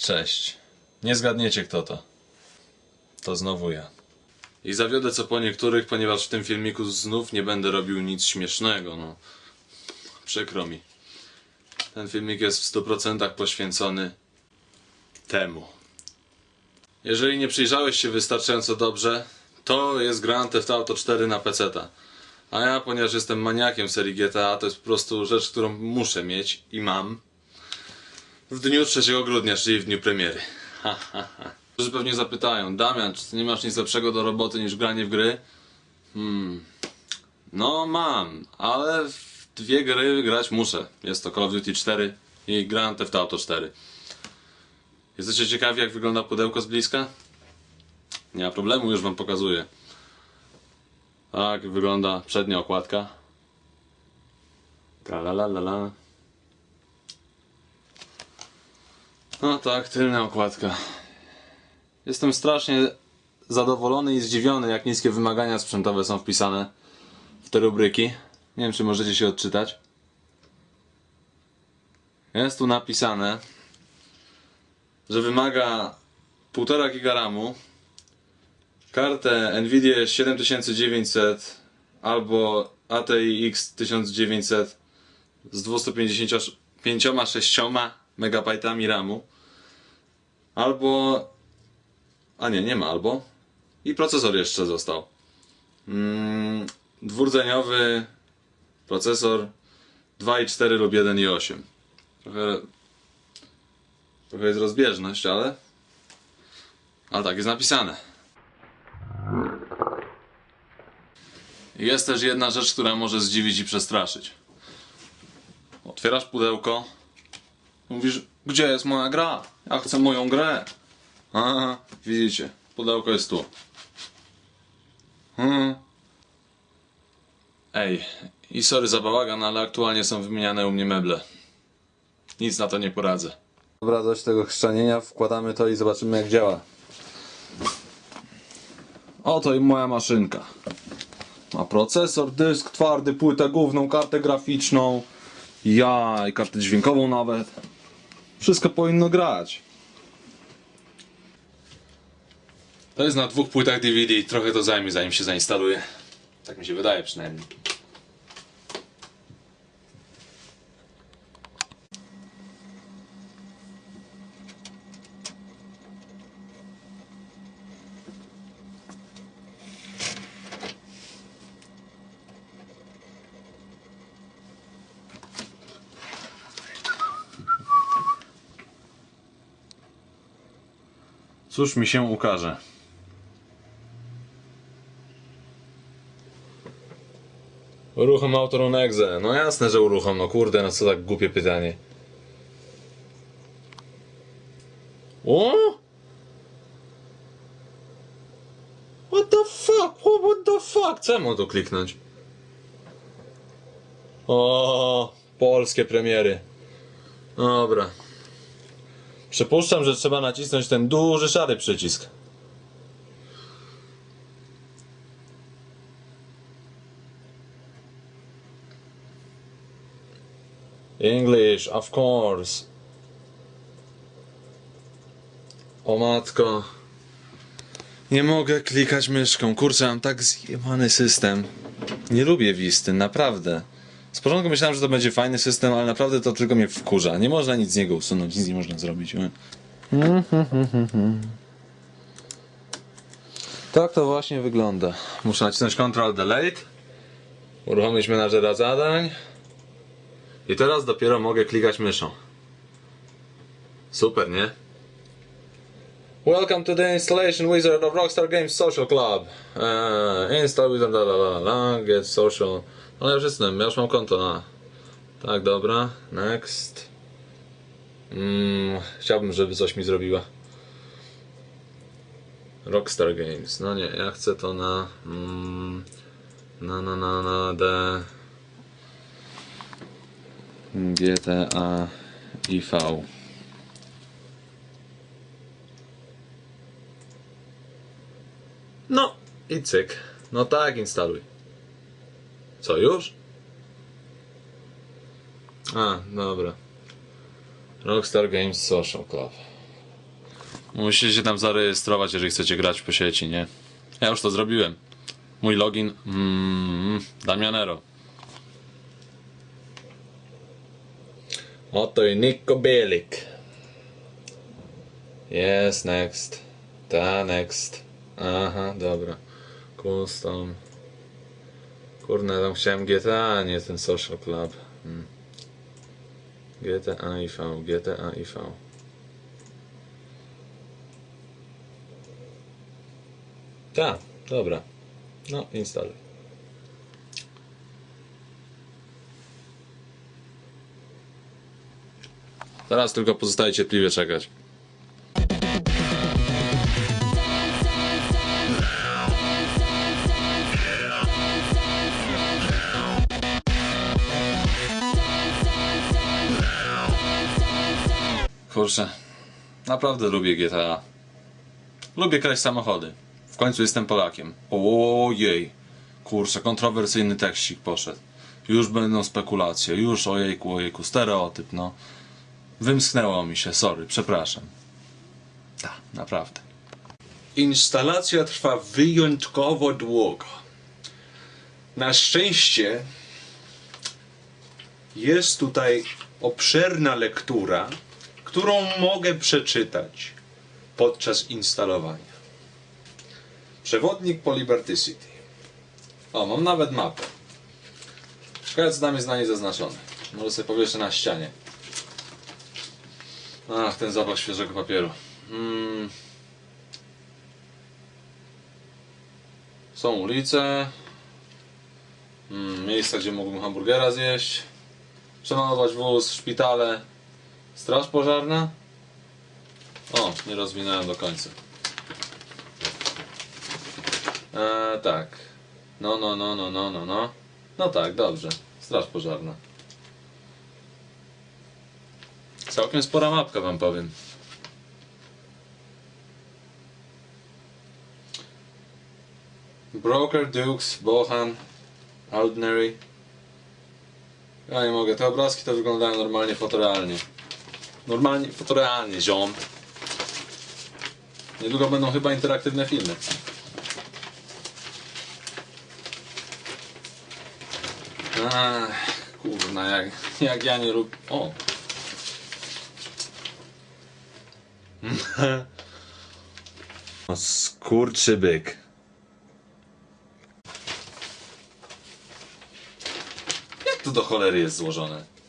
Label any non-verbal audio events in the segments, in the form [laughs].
Cześć. Nie zgadniecie kto to. To znowu ja. I zawiodę co po niektórych, ponieważ w tym filmiku znów nie będę robił nic śmiesznego, no. Przykro mi. Ten filmik jest w 100% poświęcony temu. Jeżeli nie przyjrzałeś się wystarczająco dobrze, to jest Grand Theft Auto 4 na PC-ta. A ja, ponieważ jestem maniakiem serii GTA, to jest po prostu rzecz, którą muszę mieć i mam w dniu 3 grudnia, czyli w dniu premiery. Ha. Którzy pewnie zapytają, Damian, czy ty nie masz nic lepszego do roboty niż granie w gry? Hmm. No mam, ale w dwie gry grać muszę. Jest to Call of Duty 4 i Grand Theft Auto 4. Jesteście ciekawi jak wygląda pudełko z bliska? Nie ma problemu, już wam pokazuję. Tak wygląda przednia okładka. Tralalala. No tak, tylna okładka. Jestem strasznie zadowolony i zdziwiony, jak niskie wymagania sprzętowe są wpisane w te rubryki. Nie wiem, czy możecie się odczytać. Jest tu napisane, że wymaga 1,5 giga RAMu, kartę Nvidia 7900 albo ATX 1900 z 256 MB RAMu. Albo a nie, nie ma albo. I procesor jeszcze został. Mm, dwurdzeniowy procesor 2.4 lub 1.8 trochę trochę jest rozbieżność, ale ale tak jest napisane. Jest też jedna rzecz, która może zdziwić i przestraszyć. Otwierasz pudełko, mówisz, gdzie jest moja gra? Ja chcę moją grę. Aha, widzicie, pudełko jest tu. Hmm. Ej, i sorry za bałagan, ale aktualnie są wymieniane u mnie meble. Nic na to nie poradzę. Dobra, dość tego chrzczanienia, wkładamy to i zobaczymy jak działa. Oto i moja maszynka. Ma procesor, dysk twardy, płytę główną, kartę graficzną. Ja i kartę dźwiękową nawet. Wszystko powinno grać. To jest na dwóch płytach DVD. Trochę to zajmie zanim się zainstaluje. Tak mi się wydaje przynajmniej. Cóż mi się ukaże. Uruchom Autoron Exe. No jasne, że uruchom. No kurde, no co tak głupie pytanie. O? What the fuck? What, the fuck? Co ja tu kliknąć? O, polskie premiery. Dobra. Przypuszczam, że trzeba nacisnąć ten duży szary przycisk. English, of course. O matko. Nie mogę klikać myszką. Kurczę, mam tak zjebany system. Nie lubię Wisty, naprawdę. Z początku myślałem, że to będzie fajny system, ale naprawdę to tylko mnie wkurza. Nie można nic z niego usunąć, nic nie można zrobić. Tak to właśnie wygląda. Muszę nacisnąć Ctrl Delete, uruchomić menadżera zadań i teraz dopiero mogę klikać myszą. Super, nie? Welcome to the installation wizard of Rockstar Games Social Club. Uh, install wizard, la la get social. Ale ja już jestem, ja już mam konto na. Tak, dobra. Next. Mm, chciałbym, żeby coś mi zrobiła. Rockstar Games. No nie, ja chcę to na. Mm, na, na, na, na D. GTA IV. No i cyk. No tak, instaluj. Co już? A, dobra. Rockstar Games Social Club. Musicie się tam zarejestrować, jeżeli chcecie grać po sieci, nie? Ja już to zrobiłem. Mój login. Mm, Damianero. Oto i Nikko Bielik. Yes, next. Ta, next. Aha, dobra. Custom. Kurde, tam chciałem GTA, nie ten Social Club. Hmm. GTA IV, GTA IV. Tak, dobra. No, instaluj. Teraz tylko pozostaje cierpliwie czekać. Kurczę, naprawdę lubię GTA. Lubię kraść samochody. W końcu jestem Polakiem. Ojej. Kurczę, kontrowersyjny tekstik poszedł. Już będą spekulacje, już ojejku, ojejku, stereotyp, no. Wymsknęło mi się, sorry, przepraszam. Tak, naprawdę. Instalacja trwa wyjątkowo długo. Na szczęście jest tutaj obszerna lektura, którą mogę przeczytać podczas instalowania. Przewodnik po Liberty City. O, mam nawet mapę. Ciekawe co tam jest na niej zaznaczone. Może sobie powieszę na ścianie. Ach, ten zapach świeżego papieru. Mm. Są ulice. Mm, miejsca, gdzie mógłbym hamburgera zjeść. Przemalować wóz, szpitale. Straż pożarna. O, nie rozwinąłem do końca. Eee, tak. No, no, no, no, no, no, no. No tak, dobrze. Straż pożarna. Całkiem spora mapka wam powiem. Broker, Dukes, Bohan, Ordinary. Ja nie mogę, te obrazki to wyglądają normalnie fotorealnie. Normalnie fotorealnie, ziom. Niedługo będą chyba interaktywne filmy. Ach, kurna, jak, jak ja nie lubię... O! [laughs] Skurczy byk. Jak to do cholery jest złożone?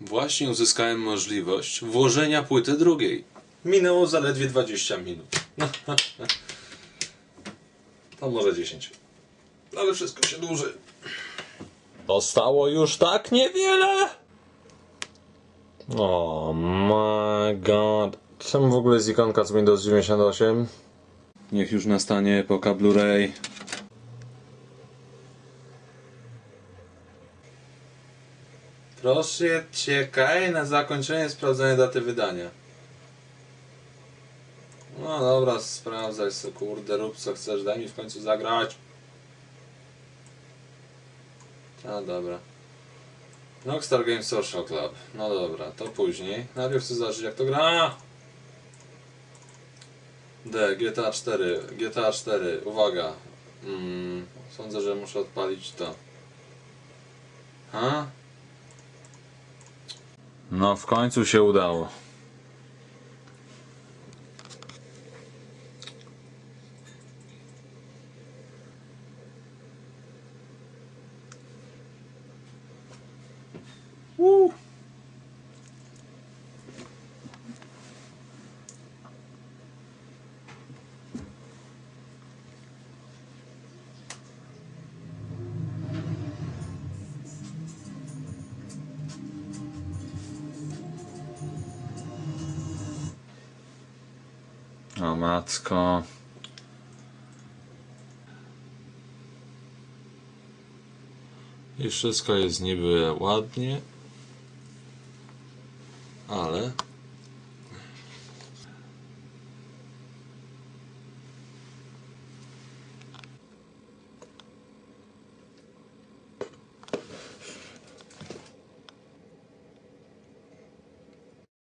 Właśnie uzyskałem możliwość włożenia płyty drugiej. Minęło zaledwie 20 minut. To może 10. Ale wszystko się dłuży. Zostało już tak niewiele. O my god. Czemu w ogóle jest ikonka z Windows 98? Niech już nastanie epoka Blu-ray. Proszę czekaj na zakończenie sprawdzenia daty wydania. No dobra, sprawdzaj co kurde, rób co chcesz, daj mi w końcu zagrać. A dobra. Rockstar Games Social Club. No dobra, to później. Najpierw chcę zobaczyć jak to gra. D, GTA 4, GTA 4, uwaga. Mm, sądzę, że muszę odpalić to. Ha? No w końcu się udało. O matko. I wszystko jest niby ładnie. Ale